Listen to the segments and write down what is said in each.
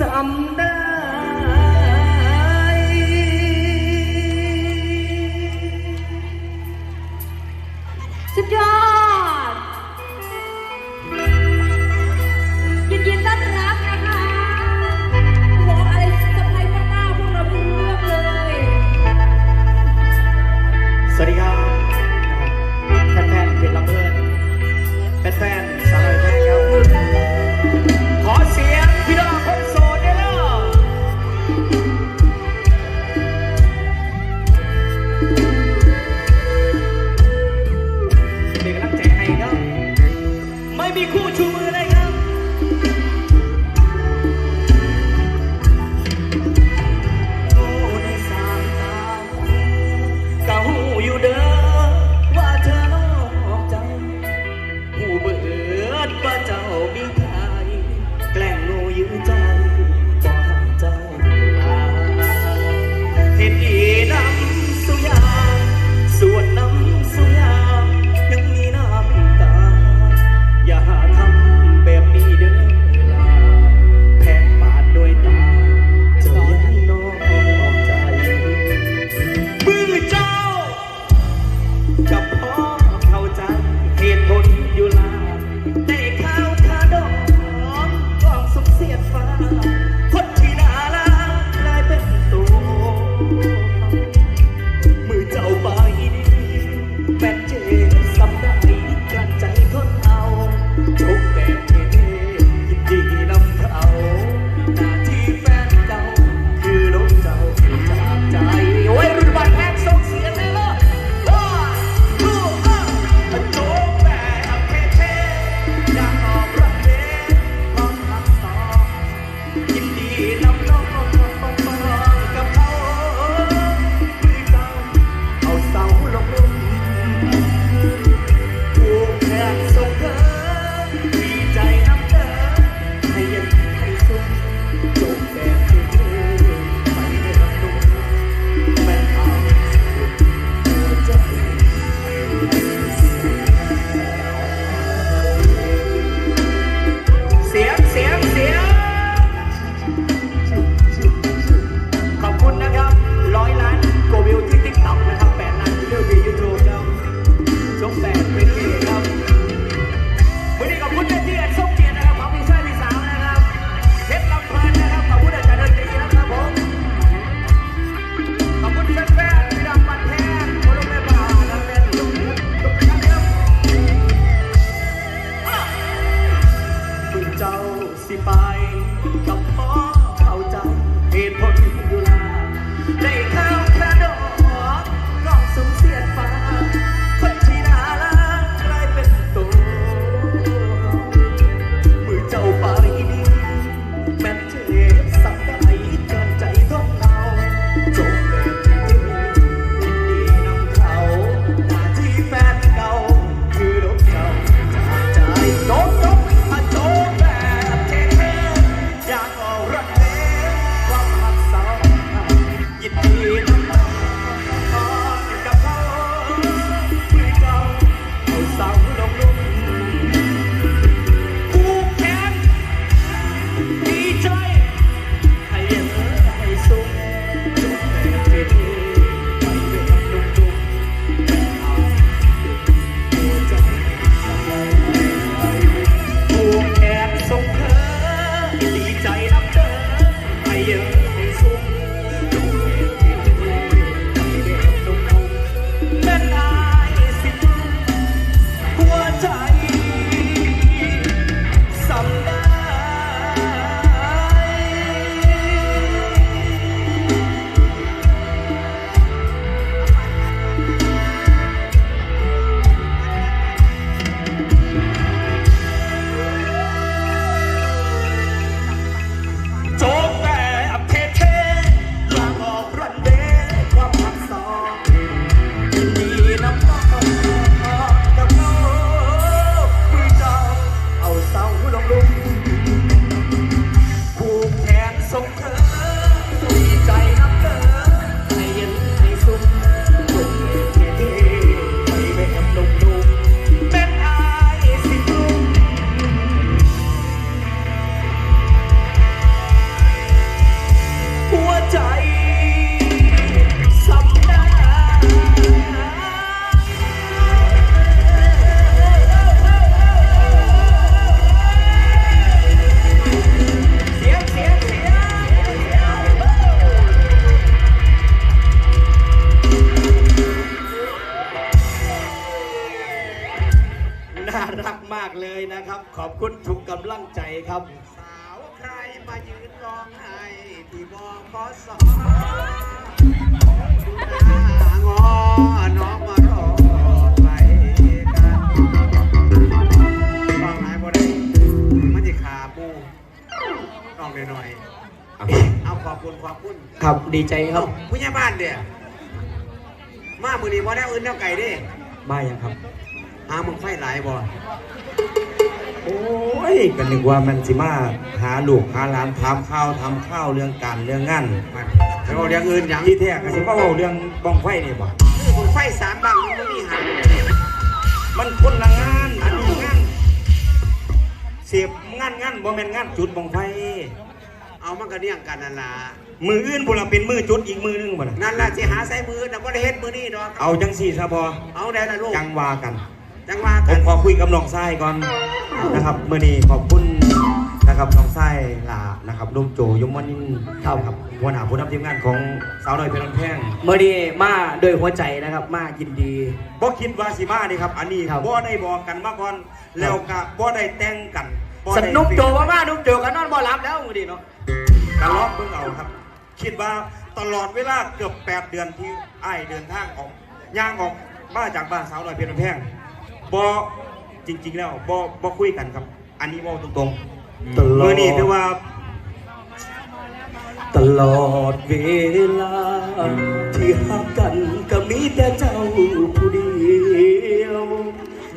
สำได้ ว่ Don't ขอบคุณทุกกำลังใจครับ สาวใครมายืนร้องไห้ที่บขสงอน้องมารอไปกันฟังหายบ่ได้มันจะขาปูน้องหน่อยๆเอาขอบคุณขอบคุณครับดีใจครับผู้ใหญ่บ้านเดียมามือนี้บ่ได้อื่นเท่าไก่เด้มายังครับหามึงไฟหลายบ่โอ้ ยก็นึกว่ามันสิมาหาลูกหาหลานถามข้าวทำข้าวเรื่องการเรื่องงานมาแล้วเรื่องอื่นอย่างที่แท้ก็สิมาเว้าเรื่องบ้องไฟนี่บ่มึงไฟสามบังมึงบ่มีหางมันคนละงานอันนี้งานเสียบงานงานบ่แม่นงานจุดบ้องไฟเอามันก็เรียงกันนั่นล่ะมืออื่นพุ่นละเป็นมือจุดอีกมือหนึงบ่ล่ะนั่นล่ะสิหาใส่มือน่ะบ่ได้เฮ็ดมือนี้ดอกเอาจังสี่ซะพอเอาได้ละลูกจังว่ากัน จังว่าผกัมนขอคุยกับน้องทรายก่อนนะครับเมื่อนี้ขอบคุณนะครับน้องทรายลานะครับลุงโจยมวนินทร์ครับนะครับหัวหน้าผู้นำทีมงานของสาวน้อยเพชรลำแพงเมื่อนี้มาโดวยหัวใจนะครับ มายินดี บ่คิดว่าสิมานี่ครับ อันนี้ครับ บ่ได้บอกกันมาก่อนแล้วก็บ่ได้แต่งกันบ่สได้นุกโจว่ามานุกโจกันนอนบ่หลับแล้วมือดีเนาะกะลอกเบิ่งเอาครับ คิดว่าตลอดเวลาเกือบ 8 เดือนที่อ้ายเดินทางออกย่างออกมาจากบ้านสาวน้อยเพชรลำแพง บ่จริง ๆ แล้วบ่บ่คุยกันครับ อันนี้เว้าตรงๆตลอดมื้อนี้ถือว่าตลอดเวลา ที่หักกันก็มีแต่เจ้าผู้เดียว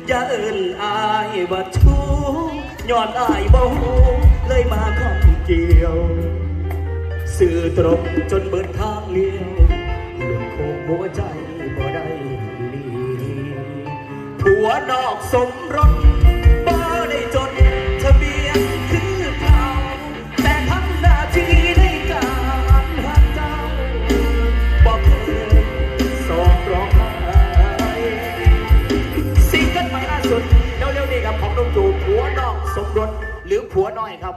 อย่าเอิ้นอายว่าชู้ย้อนอายบ่ฮู้เลยมาข้องเกี่ยว สื่อตรงจนเบิดทางเลี้ยวหลุดโคงหัวใจบ่ได้ลี ผัวนอกสมรสบ่ได้จดทะเบียนคือเก่าแต่ทำหน้าที่ในการหักเจ้าบ่เคยสอบร้องไห้ซิงเกิลใหม่ล่าสุดเร็วๆนี้ครับของน้องจูผัวนอกสมรสหรือผัวน้อยครับ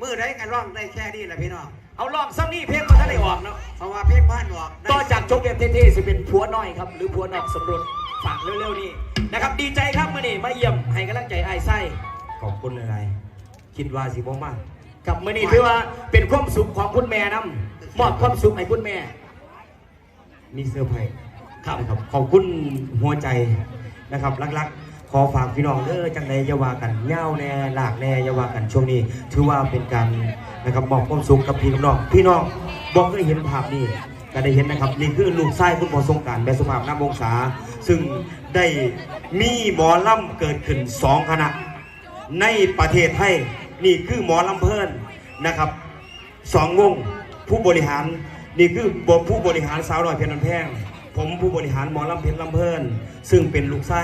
มือได้กันร้องได้แค่นี้แหละพี่น้องเอาลองซ้ำนี่เพลงมาท่านได้ออกเนาะเพราะว่าเพลงบ้านบอกได้ต่อจากจบเกมเท่ๆสิเป็นผัวน้อยครับ หรือผัวนอกสมรสฝากเร็วๆนี่ นะครับ ดีใจครับมื่อนี้มาเยี่ยมให้กำลังใจไอ้ายไส้ขอบคุณหลายๆคิดว่าสิบ่มากกับมื่อนี้ถือว่าเป็นความสุขของคุณแม่นํมอบความสุขให้คุณแม่ มีเสื้อร์ไผ่ครับนะครับ ขอบคุณหัวใจนะครับรักๆ ขอฝากพี่น้องเด้อจังใดอย่าว่ากันเหย้าแน่หลากแน่อย่าว่ากันช่วงนี้ ถือว่าเป็นการนะครับมอบความสุขกับพี่น้องพี่น้องบอกเคยเห็นภาพนี้ก็ได้เห็นนะครับนี่คือลูกชายคุณหมอสงกรารแม่สุภาพน้ำวงศา ซึ่งได้มีหมอลำเกิดขึ้นสองคณะ ในประเทศไทยนี่คือหมอลำเพลินนะครับสองวงผู้บริหารนี่คือบผู้บริหารสาวน้อยเพชรลำแพงผมผู้บริหารหมอลำเพชรลำเพลินซึ่งเป็นลูกไส้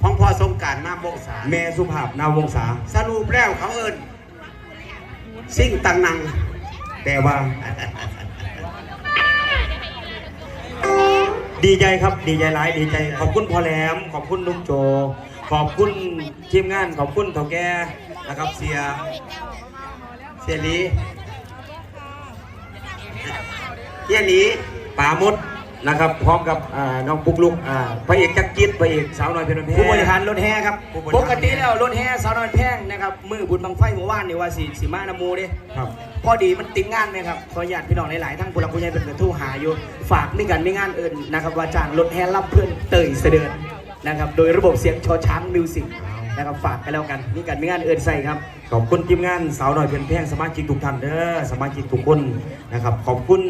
ของพ่อสงกรารน้ำบกษาแม่สุภาพนาวงศาสรุปแล้วเขาเอิญสิ่งตังนังแต่ว่า ดีใจครับ ดีใจหลาย ดีใจ ขอบคุณพ่อแหลม ขอบคุณลุงโจ ขอบคุณทีมงาน ขอบคุณเถ่าแก่นะครับเสีย เสียหลีเสียหลีป่ามด นะครับพร้อมกับอ่าน้องปุ๊กลุกอ่าพระเอกจักรจิตพระเอกสาวน้อยเพชรลำแพงผู้บริหารรถแห่ครับผู้บริหารปกติแล้วรถแห่สาวน้อยแพงนะครับ มือบุญบังไฟเมื่อวานนี่ว่าสีสีมานำหมูเด้ครับ พอดีมันติดงานไหมครับ ขออนุญาตพี่น้องหลายๆทั้งผู้หลักผู้ใหญ่เป็นกระทู้หาอยู่ ฝากมีกันมีงานอื่นนะครับว่าจ้างรถแห่รับเพื่อนเตยเสด็จนะครับ โดยระบบเสียงชอช้างมิวสิกนะครับฝากกันแล้วกันมีกันมีงานอื่นใส่ครับ ขอบคุณทีมงานสาวน้อยเพชรลำแพงสมาชิกทุกท่านเด้อสมาชิกทุกคนนะครับขอบคุณ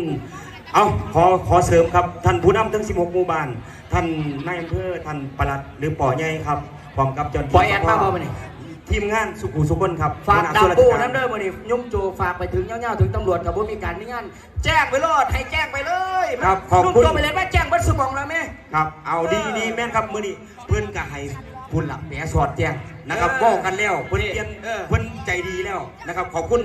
เอาขอขอเสริมครับ ท่านผู้นำทั้ง 16 หมู่บ้าน ท่านนายอำเภอท่านปลัดหรือป่อใหญ่ครับพร้อมกับเจ้าหน้าปล่อยที่แอดมาบ่มานี่ ทีมงานสุขุสุคนครับฝากหัวหดาวส่นรชปูกร น้ำเด้อวันนี้ยุ่งโจฝากไปถึงเงี้ยวๆถึงตำรวจกับว่ามีการมีงานแจ้งไปโลดให้แจ้งไปเลยครับขอบนุ่มคุณโจไปเลยว่าแจ้งเบัตรสมองแล้วไหม ครับ เอาดีดีแม่นครับมื้อนี้เพิ่นก็ให้พุ่นหลักแหนสอดแจ้งนะครับบอกกันแล้วเพิ่นเปลี่ยนเออ เพิ่นใจดีแล้วนะครับ ขอบคุณ